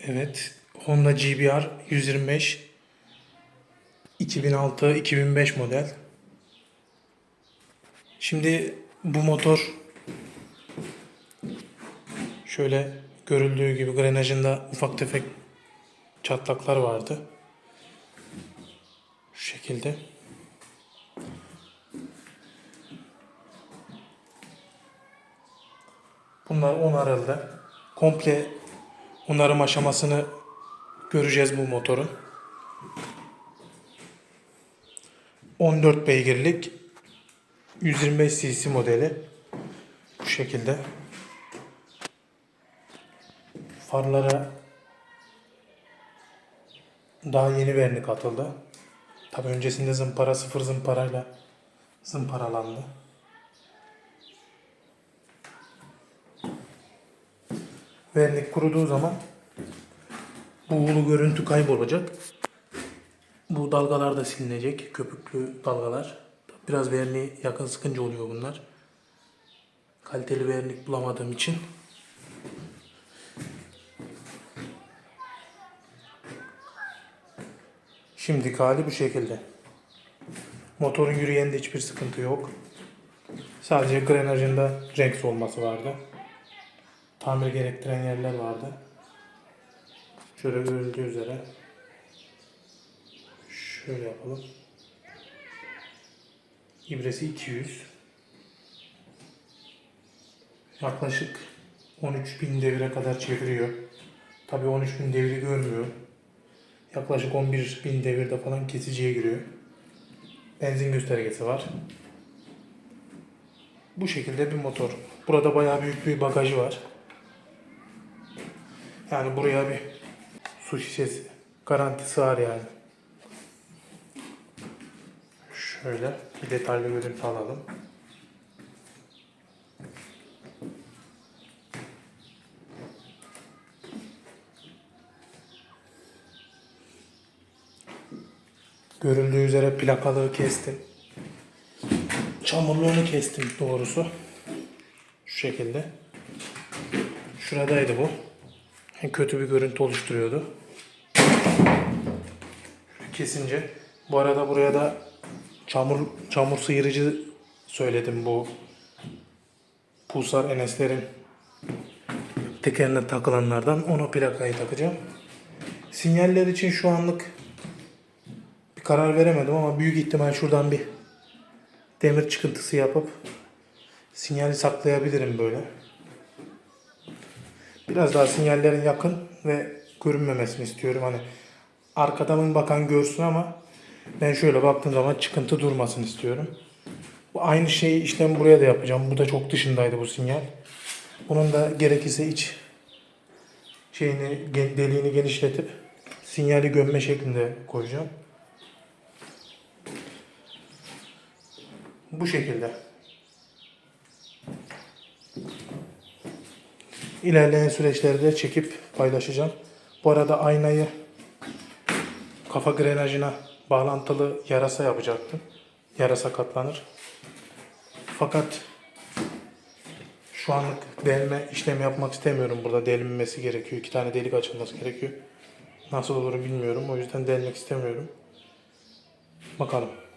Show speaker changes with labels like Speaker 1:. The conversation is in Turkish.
Speaker 1: Evet. Honda GBR 125 2006-2005 model. Şimdi bu motor şöyle görüldüğü gibi grenajında ufak tefek çatlaklar vardı. Şu şekilde. Bunlar onarıldı. Komple onarım aşamasını göreceğiz bu motorun. 14 beygirlik 125 cc modeli. Bu şekilde. Farlara daha yeni vernik atıldı. Tabi öncesinde zımpara sıfır zımparayla zımparalandı. Vernik kuruduğu zaman bu ulu görüntü kaybolacak. Bu dalgalar da silinecek. Köpüklü dalgalar. Biraz verniği yakın sıkınca oluyor bunlar. Kaliteli vernik bulamadığım için. Şimdiki hali bu şekilde. Motorun yürüyeninde hiçbir sıkıntı yok. Sadece grenajında renk solması vardı. Tamir gerektiren yerler vardı. Şöyle görüldüğü üzere. Şöyle yapalım. İbresi 200. Yaklaşık 13.000 devire kadar çeviriyor. Tabii 13.000 deviri görmüyor. Yaklaşık 11.000 devirde falan kesiciye giriyor. Benzin göstergesi var. Bu şekilde bir motor. Burada bayağı büyük bir bagajı var. Yani buraya bir su şişesi garanti sığar yani. Şöyle bir detaylı görüntü alalım. Görüldüğü üzere plakalığı kestim. Çamurluğunu kestim doğrusu. Şu şekilde. Şuradaydı bu. Kötü bir görüntü oluşturuyordu. Kesince. Bu arada buraya da çamur çamur sıyırıcı söyledim bu Pulsar Enes'lerin tekerine takılanlardan. Ona plakayı takacağım. Sinyaller için şu anlık bir karar veremedim ama büyük ihtimal şuradan bir demir çıkıntısı yapıp sinyali saklayabilirim böyle. Biraz daha sinyallerin yakın ve görünmemesini istiyorum. Hani arkadan bakan görsün ama ben şöyle baktığım zaman çıkıntı durmasın istiyorum. Bu aynı şeyi işlem buraya da yapacağım. Bu da çok dışındaydı bu sinyal. Bunun da gerekirse iç şeyini deliğini genişletip sinyali gömme şeklinde koyacağım. Bu şekilde. İlerleyen süreçlerde çekip paylaşacağım. Bu arada aynayı kafa grenajına bağlantılı yarasa yapacaktım. Yarasa katlanır. Fakat şu anlık delme işlemi yapmak istemiyorum. Burada delinmesi gerekiyor. İki tane delik açılması gerekiyor. Nasıl olur bilmiyorum. O yüzden delmek istemiyorum. Bakalım.